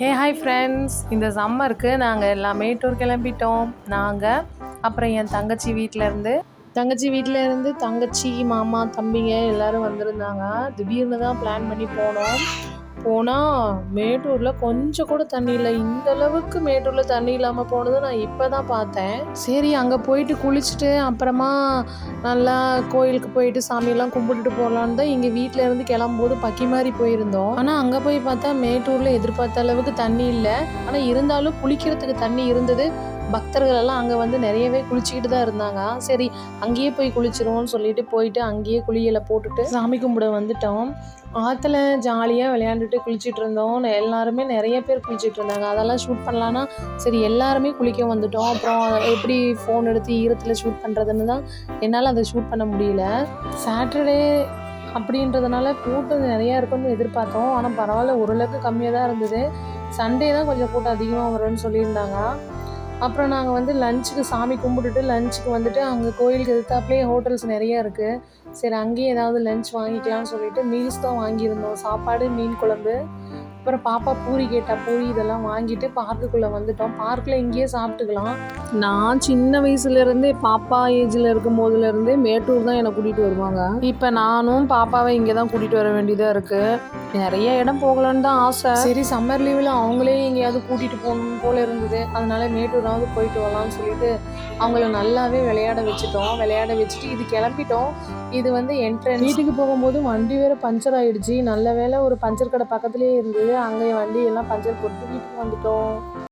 Hey hi friends இந்த சம்மருக்கு நாங்கள் எல்லாமே டூர் கிளம்பிட்டோம். நாங்கள் அப்புறம் என் தங்கச்சி வீட்டில் இருந்து தங்கச்சி வீட்டில் இருந்து தங்கச்சி மாமா தம்பிங்க எல்லோரும் வந்திருந்தாங்க. திடீர்னு தான் பிளான் பண்ணி போனோம். போனால் மேட்டூரில் கொஞ்சம் கூட தண்ணி இல்லை. இந்த அளவுக்கு மேட்டூரில் தண்ணி இல்லாமல் போனது நான் இப்போ தான் பார்த்தேன். சரி அங்கே போயிட்டு குளிச்சுட்டு அப்புறமா நல்லா கோயிலுக்கு போயிட்டு சாமியெல்லாம் கும்பிட்டுட்டு போகலான்னு தான் எங்கள் வீட்டில் இருந்து கிளம்பும்போது பக்கி மாதிரி போயிருந்தோம். ஆனால் அங்கே போய் பார்த்தா மேட்டூரில் எதிர்பார்த்த அளவுக்கு தண்ணி இல்லை. ஆனால் இருந்தாலும் குளிக்கிறதுக்கு தண்ணி இருந்தது. பக்தர்கள் எல்லாம் அங்கே வந்து நிறையவே குளிச்சுக்கிட்டு தான் இருந்தாங்க. சரி அங்கேயே போய் குளிச்சிருவோம்னு சொல்லிட்டு போயிட்டு அங்கேயே குளியலை போட்டுட்டு சாமி கும்பிட வந்துட்டோம். ஆற்றுல ஜாலியாக விளையாண்டுட்டு குளிச்சிட்டு இருந்தோம். எல்லாருமே நிறைய பேர் குளிச்சிட்டு இருந்தாங்க. அதெல்லாம் ஷூட் பண்ணலான்னா சரி எல்லாருமே குளிக்க வந்துட்டோம். அப்புறம் எப்படி ஃபோன் எடுத்து ஈரத்தில் ஷூட் பண்ணுறதுன்னு தான் என்னால் அதை ஷூட் பண்ண முடியல. சாட்டர்டே அப்படின்றதுனால கூட்டம் நிறையா இருக்கும்னு எதிர்பார்த்தோம். ஆனால் பரவாயில்ல ஓரளவுக்கு கம்மியாக தான் இருந்தது. சண்டே தான் கொஞ்சம் கூட்டம் அதிகமாக வரும்னு சொல்லியிருந்தாங்க. அப்புறம் நாங்கள் வந்து லஞ்சுக்கு சாமி கும்பிட்டுட்டு லஞ்சுக்கு வந்துட்டு அங்கே கோயிலுக்கு எதிர்த்தாப்புலேயே ஹோட்டல்ஸ் நிறையா இருக்குது சரி அங்கேயே ஏதாவது லஞ்ச் வாங்கிக்கலாம்னு சொல்லிட்டு மீல்ஸ் தான் வாங்கியிருந்தோம். சாப்பாடு மீன் குழம்பு அப்புறம் பாப்பா பூரி கேட்டா பூரி இதெல்லாம் வாங்கிட்டு பார்க்குக்குள்ளே வந்துட்டோம். பார்க்கில் இங்கேயே சாப்பிட்டுக்கலாம். நான் சின்ன வயசுலேருந்தே பாப்பா ஏஜில் இருக்கும் போதுலேருந்தே மேட்டூர் தான் என்னை கூட்டிகிட்டு வருவாங்க. இப்போ நானும் பாப்பாவை இங்கே தான் கூட்டிகிட்டு வர வேண்டியதாக இருக்குது நிறைய இடம் போகலான்னு தான் ஆசை. சரி சம்மர் லீவில் அவங்களே எங்கேயாவது கூட்டிகிட்டு போகணும் போல இருந்தது. அதனால மேட்டூராவது போயிட்டு வரலாம்னு சொல்லிட்டு அவங்கள நல்லாவே விளையாட வச்சுட்டோம். விளையாட வச்சுட்டு இது கிளம்பிட்டோம். இது வந்து என்ட்ரன்ஸ் வீட்டுக்கு போகும்போது வண்டி வேற பஞ்சர் ஆயிடுச்சு. நல்ல வேளை ஒரு பஞ்சர் கடை பக்கத்துலேயே இருந்தது. அங்கே வண்டி எல்லாம் பஞ்சர் போட்டு வீட்டுக்கு வந்துட்டோம்.